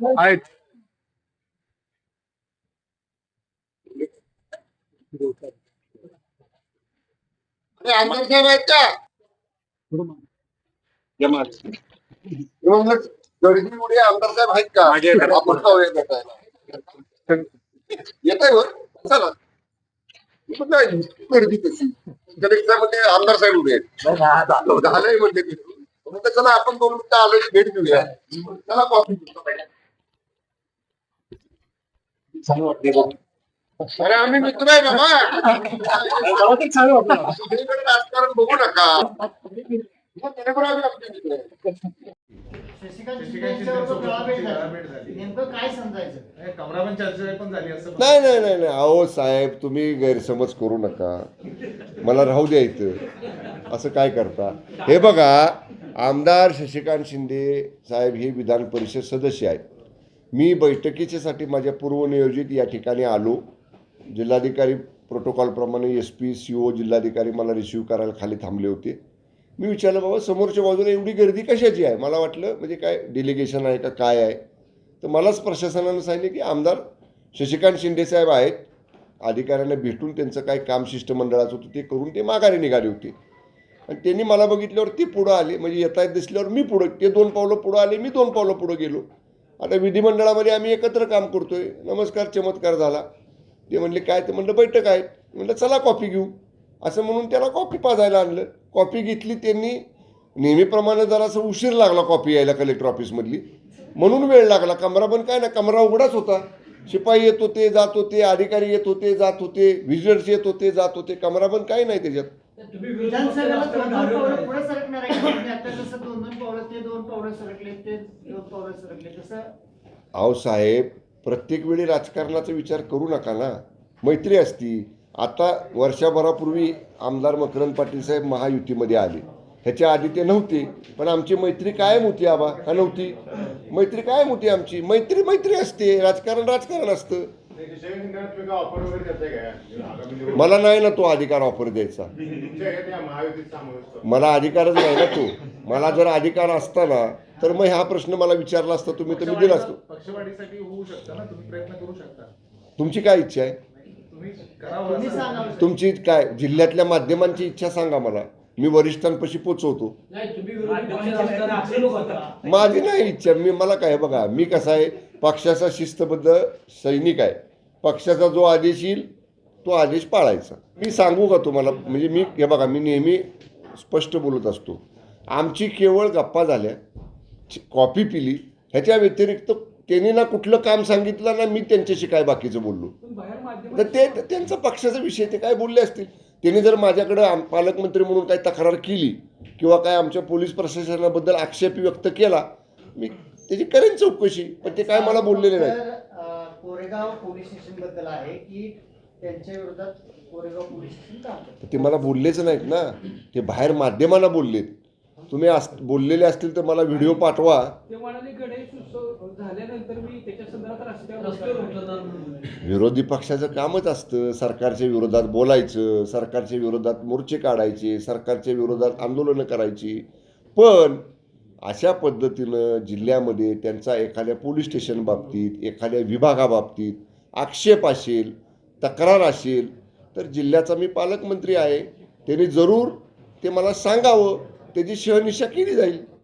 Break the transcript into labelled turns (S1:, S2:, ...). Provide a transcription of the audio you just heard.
S1: आहेत.
S2: आमदार साहेब आहेत का? मग गर्दी एवढी आमदार साहेब आहेत का?
S1: माझे आहेत.
S2: आपण जाऊया भेटायला येत आहे चला. मी म्हणलं, "नाही, गर्दी कशी? कलेक्टर म्हणजे आमदार साहेब उभे आहेत. झालंय म्हणजे चला आपण दोन मिनिटं आलोय भेट घेऊया. चला कॉफी अरे आम्ही मित्र आहे बाबा. राजकारण बघू नका. आम्ही मित्र आहे. नाही नाही नाही नाही. अहो साहेब तुम्ही गैरसमज करू नका. मला राहू द्या इथं. असं काय करता? हे बघा आमदार शशिकांत शिंदे साहेब हे विधान परिषद सदस्य आहेत. मी बैठकीच्यासाठी माझ्या पूर्वनियोजित या ठिकाणी आलो. जिल्हाधिकारी प्रोटोकॉलप्रमाणे एस पी सी ओ जिल्हाधिकारी मला रिसिव्ह करायला खाली थांबले होते. मी विचारलं बाबा समोरच्या बाजूला एवढी गर्दी कशाची आहे? मला वाटलं म्हणजे काय डेलिगेशन आहे का काय आहे? तर मलाच प्रशासनानं सांगितले की आमदार शशिकांत शिंदेसाहेब आहेत. अधिकाऱ्यांना भेटून त्यांचं काय काम शिष्टमंडळाचं होतं ते करून ते माघारी निघाले होते. आणि त्यांनी मला बघितल्यावर ते पुढं आले. म्हणजे येता येत दिसल्यावर मी पुढं ते दोन पावलं पुढं आले मी दोन पावलं पुढं गेलो. आता विधिमंडळामध्ये आम्ही एकत्र काम करतो आहे नमस्कार चमत्कार झाला. ते म्हणले काय? ते म्हणलं बैठक आहे. म्हणलं चला कॉफी घेऊ. असं म्हणून त्याला कॉफी पाजायला आणलं. कॉफी घेतली त्यांनी. नेहमीप्रमाणे जरासं उशीर लागला कॉफी यायला कलेक्टर ऑफिसमधली. म्हणून वेळ लागला. कमरा पण काय ना कमरा उघडाच होता. शिपाई येत होते जात होते अधिकारी येत होते जात होते व्हिजिटर्स येत होते जात होते. कमरा पण काही नाही त्याच्यात.
S3: विधानसभेला दोन दोन पावलं पुढे सरकणार आहे. का? तुम्ही आता जसं दोन दोन पावलं ते दोन पावलं सरकले ते दोन पावलं सरकले तसं
S2: अहो साहेब प्रत्येक वेळी राजकारणाचा विचार करू नका ना. मैत्री असती. आता वर्षभरापूर्वी आमदार मकरंद पाटील साहेब महायुतीमध्ये आले. ह्याच्या आधी ते नव्हते पण आमची मैत्री कायम होती आबा. का नव्हती? मैत्री कायम होती आमची. मैत्री मैत्री असते. राजकारण राजकारण असतं.
S4: काय आगामी निवडणूक
S2: मला नाही ना तो अधिकार ऑफर द्यायचा. मला अधिकारच नाही ना तो. मला जर अधिकार असता ना तर मग हा प्रश्न मला विचारला असता तुम्ही तर मी दिला असतो.
S4: पक्षवाढीसाठी होऊ शकता ना तुम्ही प्रयत्न करू शकता.
S2: तुमची काय इच्छा आहे?
S4: तुम्ही करावं
S3: तुम्ही
S4: असं.
S3: सांगा.
S2: तुमची काय जिल्ह्यातल्या माध्यमांची इच्छा सांगा मला. मी वरिष्ठांपाशी पोचवतो. माझी नाही इच्छा. मी मला काय बघा मी कसा आहे पक्षाचा शिस्तबद्ध सैनिक आहे. पक्षाचा जो आदेश येईल तो आदेश पाळायचा. मी सांगू का तुम्हाला? म्हणजे मी हे बघा मी नेहमी स्पष्ट बोलत असतो. आमची केवळ गप्पा झाल्या. कॉफी पिली. ह्याच्या व्यतिरिक्त त्यांनी ना कुठलं काम सांगितलं ना मी त्यांच्याशी काय बाकीचं बोललो. तर ते त्यांचा पक्षाचा विषय ते काय बोलले असतील? त्यांनी जर माझ्याकडं आम- पालकमंत्री म्हणून काही तक्रार केली किंवा काय आमच्या पोलीस प्रशासनाबद्दल आक्षेप व्यक्त केला मी त्याची करेन चौकशी पण ते काय मला बोललेले नाही
S3: कोरेगाव पोलीस स्टेशनबद्दल आहे की त्यांच्या विरोधात कोरेगाव पोलीस स्टेशन काम करतं?
S2: ते मला बोललेच नाहीत ना. ते बाहेर माध्यमांना बोललेत. तुम्ही अस बोललेले असतील तर मला व्हिडिओ पाठवा.
S5: ते म्हणाले गणेश उत्सव झाल्यानंतर मी त्याच्या संदर्भात रस्त्यावर उतरणार म्हणून.
S2: विरोधी पक्षाचं कामच असतं. सरकारच्या विरोधात बोलायचं सरकारच्या विरोधात मोर्चे काढायचे सरकारच्या विरोधात आंदोलनं करायची. पण अशा पद्धतीनं जिल्ह्यामध्ये त्यांचा एखाद्या पोलीस स्टेशन बाबतीत एखाद्या विभागाबाबतीत आक्षेप असेल तक्रार असेल तर जिल्ह्याचा मी पालकमंत्री आहे. त्यांनी जरूर ते मला सांगावं. त्याची शहनिशा केली जाईल.